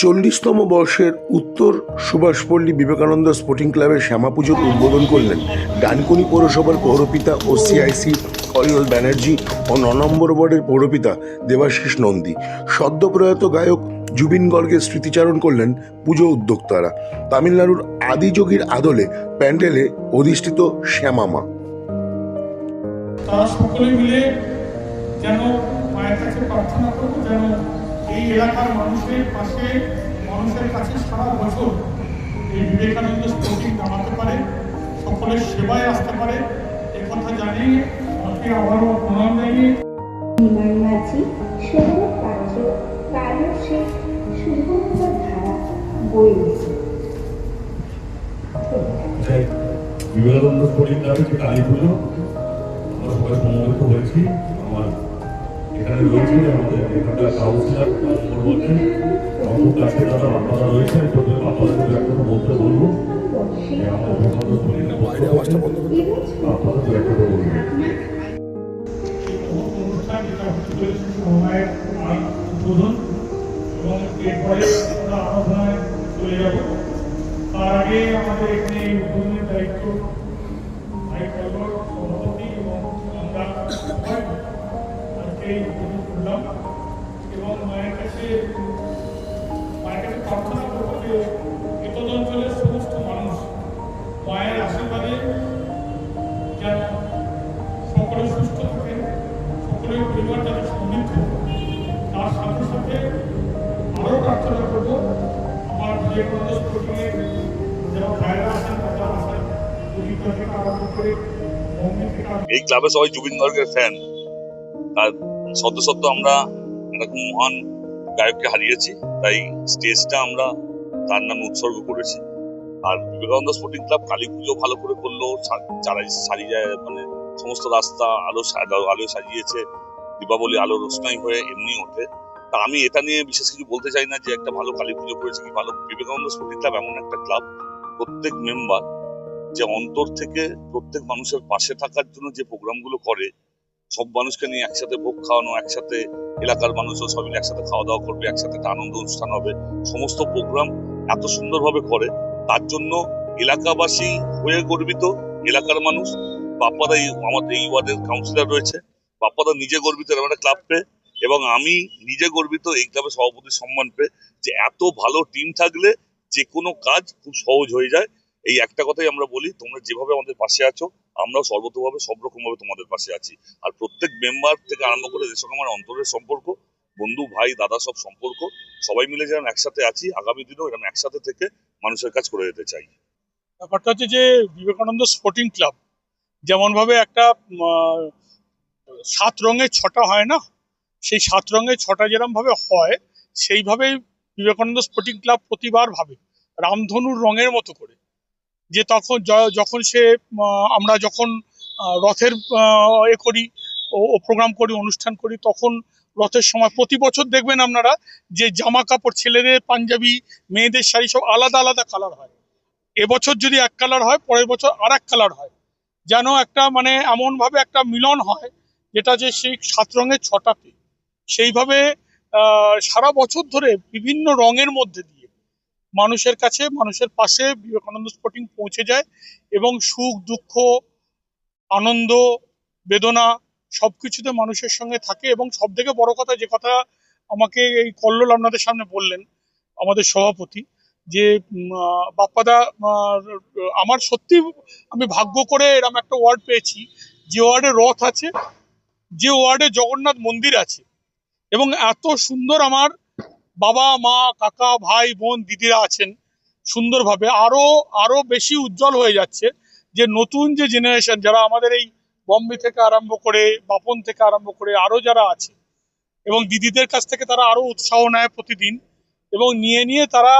চল্লিশতম বর্ষের উত্তর সুভাষপল্লী বিবেকানন্দ স্পোর্টিং ক্লাবের শ্যামা পুজোর উদ্বোধন করলেন ডানকুনি পৌরসভার পৌরপিতা ও সিআইসি অরিয়ল ব্যানার্জি ও ন নম্বর ওয়ার্ডের পৌরপিতা দেবাশিস নন্দী। সদ্য প্রয়াত গায়ক জুবিন গর্গের স্মৃতিচারণ করলেন পুজো উদ্যোক্তারা। তামিলনাড়ুর আদিযোগীর আদলে প্যান্ডেলে অধিষ্ঠিত শ্যামামা তারা সকলে মিলে যেন মায়ের কাছে প্রার্থনা করব, যেন এই এলাকার মানুষের পাশে মানুষের কাছে সারা বছর এই বিবেকানন্দ স্পোর্টিং দাঁড়াতে পারে সকলের সেবায় আসতে পারে। এ কথা জানিয়ে আমাকে আবারও প্রণাম জানিয়ে মাঝি ধারা বই বিবেকানন্দ স্পোর্টিং ক্লাবের যে কালী পুজো। আমরা সবাই সমবেত হয়েছি। আমার এখানে রয়েছে, আমাদের এখানকার কাউন্সিলর বলছেন অমুক কাছে যারা আপনারা রয়েছেন তোদের আপনাদের একটা বলতে বলব। বিবেকানন্দ স্পোর্টিং আপনাদের এই উদ্বোধন করলাম এবং মায়ের কাছে মায়ের কাছে প্রার্থনা করব যে এতদ অঞ্চলের সমস্ত মানুষ মায়ের আশীর্বাদে যেন সকলে সুস্থ থাকেন সকলের পরিবার যাতে সমৃদ্ধ তার সাথে সাথে আরও প্রার্থনা করব, আমার বিবেকানন্দ স্পোর্টিংয়ের যারা ভাইরা আছেন, তারা আছেন থেকে এই ক্লাবে সবাই জুবিন গর্গের ফ্যান আর সদ্য সদ্য আমরা এরকম মহান গায়ককে হারিয়েছি, তাই স্টেজটা আমরা তার নামে উৎসর্গ করেছি। আর বিবেকানন্দ স্পোর্টিং ক্লাব কালী পুজো ভালো করে করল সারিয়ে মানে সমস্ত রাস্তা আলো আলো সাজিয়েছে, দীপাবলি আলো রোশনাই হয়ে এমনি ওঠে। তা আমি এটা নিয়ে বিশেষ কিছু বলতে চাই না যে একটা ভালো কালী পুজো করেছে কি ভালো। বিবেকানন্দ স্পোর্টিং ক্লাব এমন একটা ক্লাব, প্রত্যেক মেম্বার যে অন্তর থেকে প্রত্যেক মানুষের পাশে থাকার জন্য যে প্রোগ্রামগুলো করে সব মানুষকে নিয়ে একসাথে ভোগ খাওয়ানো, একসাথে এলাকার মানুষও সব মিলে একসাথে খাওয়া দাওয়া করবে, একসাথে একটা আনন্দ অনুষ্ঠান হবে, সমস্ত প্রোগ্রাম এত সুন্দরভাবে করে, তার জন্য এলাকাবাসী হয়ে গর্বিত, এলাকার মানুষ, বাপ্পাদা আমাদের এই ওয়ার্ডের কাউন্সিলর রয়েছে, বাপ্পাদা নিজে গর্বিত এরকম একটা ক্লাব পেয়ে, এবং আমি নিজে গর্বিত, এই ক্লাবের সভাপতির সম্মান পেয়ে, যে এত ভালো টিম থাকলে যে কোনো কাজ খুব সহজ হয়ে যায়। এই একটা কথাই আমরা বলি, তোমরা যেভাবে আমাদের পাশে আছো আমরাও সর্বতভাবে সব রকম ভাবে তোমাদের পাশে আছি। আর প্রত্যেক মেম্বার থেকে আরম্ভ করে এদের সঙ্গে আমার অন্তরের সম্পর্ক, বন্ধু, ভাই, দাদা, সব সম্পর্ক, সবাই মিলে যেরকম একসাথে আছি, আগামী দিনেও এরকম একসাথে থেকে মানুষের কাজ করে যেতে চাই। ব্যাপারটা হচ্ছে যে বিবেকানন্দ স্পোর্টিং ক্লাব যেমনভাবে একটা সাত রঙের ছটা হয় না? সেই সাত রঙের ছটা যেরকমভাবে হয়, সেইভাবেই বিবেকানন্দ স্পোর্টিং ক্লাব প্রতিবার ভাবে রামধনুর রঙের মতো করে। যে তখন যখন সে আমরা যখন রথের এ করি, ও প্রোগ্রাম করি, অনুষ্ঠান করি, তখন রথের সময় প্রতি বছর দেখবেন আপনারা যে জামা কাপড়, ছেলেদের পাঞ্জাবি, মেয়েদের শাড়ি সব আলাদা আলাদা কালার হয়। এবছর যদি এক কালার হয়, পরের বছর আর এক কালার হয়। যেন একটা মানে এমনভাবে একটা মিলন হয়, যেটা যে সেই সাত রঙের ছটাতে সেইভাবে সারা বছর ধরে বিভিন্ন রঙের মধ্যে দিয়ে মানুষের কাছে, মানুষের পাশে বিবেকানন্দ স্পোর্টিং পৌঁছে যায় এবং সুখ, দুঃখ, আনন্দ, বেদনা সব কিছুতে মানুষের সঙ্গে থাকে এবং সব থেকে বড় কথা যে কথা আমাকে এই কল্লোল আপনাদের সামনে বললেন, আমাদের সভাপতি, যে বাপ্পাদা আমার সত্যি আমি ভাগ্য করে এরকম একটা ওয়ার্ড পেয়েছি, যে ওয়ার্ডে রথ আছে, যে ওয়ার্ডে জগন্নাথ মন্দির আছে এবং এত সুন্দর আমার বাবা, মা, কাকা, ভাই, বোন, দিদিরা আছেন সুন্দরভাবে। আরও আরও বেশি উজ্জ্বল হয়ে যাচ্ছে যে নতুন যে জেনারেশন যারা আমাদের এই বম্বে থেকে আরম্ভ করে, বাপন থেকে আরম্ভ করে, আরও যারা আছে এবং দিদিদের কাছ থেকে তারা আরও উৎসাহ নেয় প্রতিদিন এবং নিয়ে নিয়ে তারা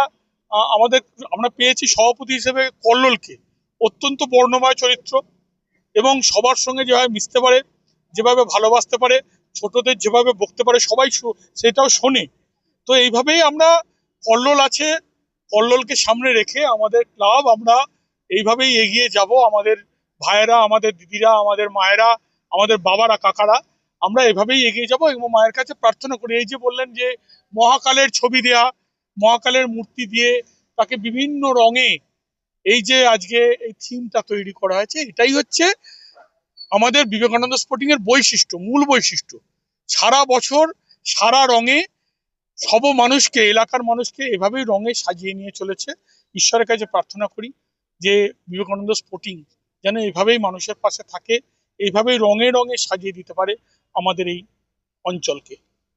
আমাদের, আমরা পেয়েছি সভাপতি হিসেবে কল্লোলকে। অত্যন্ত বর্ণময় চরিত্র এবং সবার সঙ্গে যেভাবে মিশতে পারে, যেভাবে ভালোবাসতে পারে, ছোটদের যেভাবে বকতে পারে, সবাই সেটাও শোনে। তো এইভাবেই আমরা কল্লোল আছে কল্লোলকে সামনে রেখে আমাদের ক্লাব আমরা এইভাবেই এগিয়ে যাব। আমাদের ভাইয়েরা, আমাদের দিদিরা, আমাদের মায়েরা, আমাদের বাবারা, কাকারা, আমরা এভাবেই এগিয়ে যাব এবং মায়ের কাছে প্রার্থনা করি। এই যে বললেন যে মহাকালের ছবি দেয়া, মহাকালের মূর্তি দিয়ে তাকে বিভিন্ন রঙে এই যে আজকে এই থিমটা তৈরি করা হয়েছে, এটাই হচ্ছে আমাদের বিবেকানন্দ স্পোর্টিং এর বৈশিষ্ট্য, মূল বৈশিষ্ট্য। সারা বছর সারা রঙে সব মানুষকে এলাকার মানুষকে এভাবেই রঙে সাজিয়ে নিয়ে চলেছে। ঈশ্বরের কাছে প্রার্থনা করি যে বিবেকানন্দ স্পোর্টিং যেন এভাবেই মানুষের পাশে থাকে এইভাবেই রঙে রঙে সাজিয়ে দিতে পারে আমাদের এই অঞ্চলকে।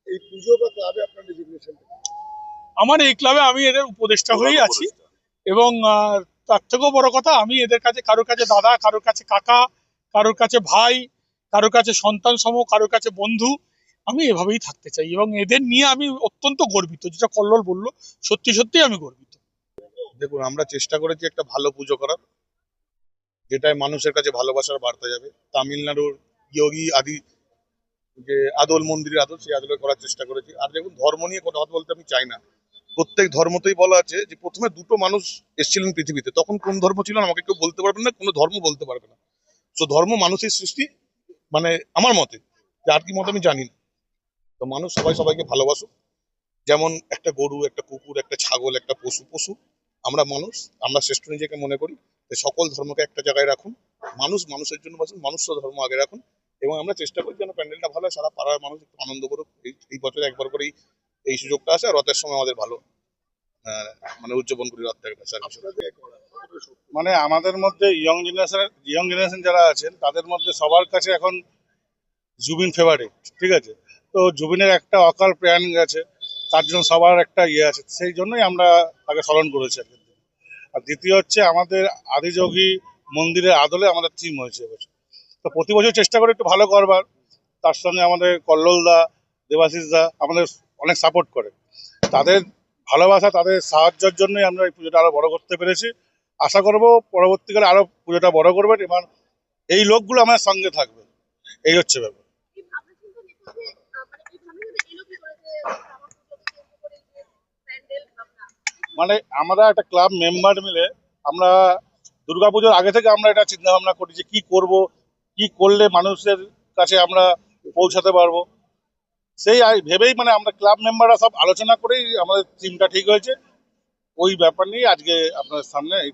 এই পুজো বা ক্লাবে আপনার আমার এই ক্লাবে আমি এদের উপদেষ্টা হয়েই আছি এবং তার থেকেও বড় কথা আমি এদের কাছে কারোর কাছে দাদা কারোর কাছে কাকা কারোর কাছে ভাই কারোর কাছে সন্তান সম কারোর কাছে বন্ধু আমি এভাবেই থাকতে চাই এবং এদের নিয়ে আমি অত্যন্ত গর্বিত। যেটা কল্লোল বলল, সত্যি সত্যি আমি গর্বিত। দেখুন, আমরা চেষ্টা করেছি একটা ভালো পুজো করার, যেটায় মানুষের কাছে ভালোবাসার বার্তা যাবে। তামিলনাড়ুর যোগী আদি, যে আদল মন্দিরের আদল, সেই আদলে করার চেষ্টা করেছি। আর দেখুন, ধর্ম নিয়ে কথা বলতে আমি চাই না। প্রত্যেক ধর্মতেই বলা আছে যে, প্রথমে দুটো মানুষ এসেছিলেন পৃথিবীতে। তখন কোন ধর্ম ছিল আমাকে কেউ বলতে পারবে না, কোনো ধর্ম বলতে পারবে না। তো ধর্ম মানুষের সৃষ্টি মানে আমার মতে। আর কি মত আমি জানি না। তো মানুষ সবাই সবাইকে ভালোবাসুক। যেমন একটা গরু একটা কুকুর একটা ছাগল একটা পশু পশু আমরা মানুষ আমরা শ্রেষ্ঠ নিজেকে মনে করি। সকল ধর্মকে একটা জায়গায় রাখুন। মানুষ মানুষের জন্য বাঁচুন মানুষ ধর্ম আগে রাখুন। এবং আমরা চেষ্টা করি যেন প্যান্ডেলটা ভালো হয় সারা পাড়ার মানুষ একটু আনন্দ করুক। এই বছরে একবার করেই এই সুযোগটা আসে রথের সময় আমাদের ভালো আহ, মানে উদযাপন করি রথটাকে মানে আমাদের মধ্যে ইয়ং জেনারেশন ইয়ং জেনারেশন যারা আছেন তাদের মধ্যে সবার কাছে এখন জুবিন ফেভারিট ঠিক আছে? তো জুবিনের একটা অকাল প্রয়াণ গেছে, তার জন্য সবার একটা ইয়ে আছে, সেই জন্যই আমরা তাকে স্মরণ করেছি আর। আর দ্বিতীয় হচ্ছে আমাদের আদিযোগী মন্দিরের আদলে আমাদের থিম হয়েছে এবছর তো প্রতি বছর চেষ্টা করে একটু ভালো করবার, তার সঙ্গে আমাদের কল্লোল দা, দেবাশিস দা আমাদের অনেক সাপোর্ট করে। তাদের ভালোবাসা, তাদের সাহায্যের জন্যই আমরা এই পুজোটা আরও বড় করতে পেরেছি। আশা করব পরবর্তীকালে আরও পুজোটা বড় করবেন, এবং এই লোকগুলো আমাদের সঙ্গে থাকবে। এই হচ্ছে ব্যাপার এই ভাবনাচিন্তা নেপথ্যে আহ, মানে এই ভাবনাচিন্তা এলো কি করে যে আমার পুজোকে কেন্দ্র করে যে প্যান্ডেল ভাবনা মানে আমরা একটা ক্লাব মেম্বার মিলে আমরা দুর্গাপুজোর আগে থেকে আমরা এটা চিন্তা ভাবনা করি যে কি করব, কি করলে মানুষের কাছে আমরা পৌঁছাতে পারব। সেই ভেবেই মানে আমরা ক্লাব মেম্বাররা সব আলোচনা করেই আমাদের থিমটা ঠিক হয়েছে। ওই ব্যাপার নিয়ে আজকে আপনাদের সামনে এই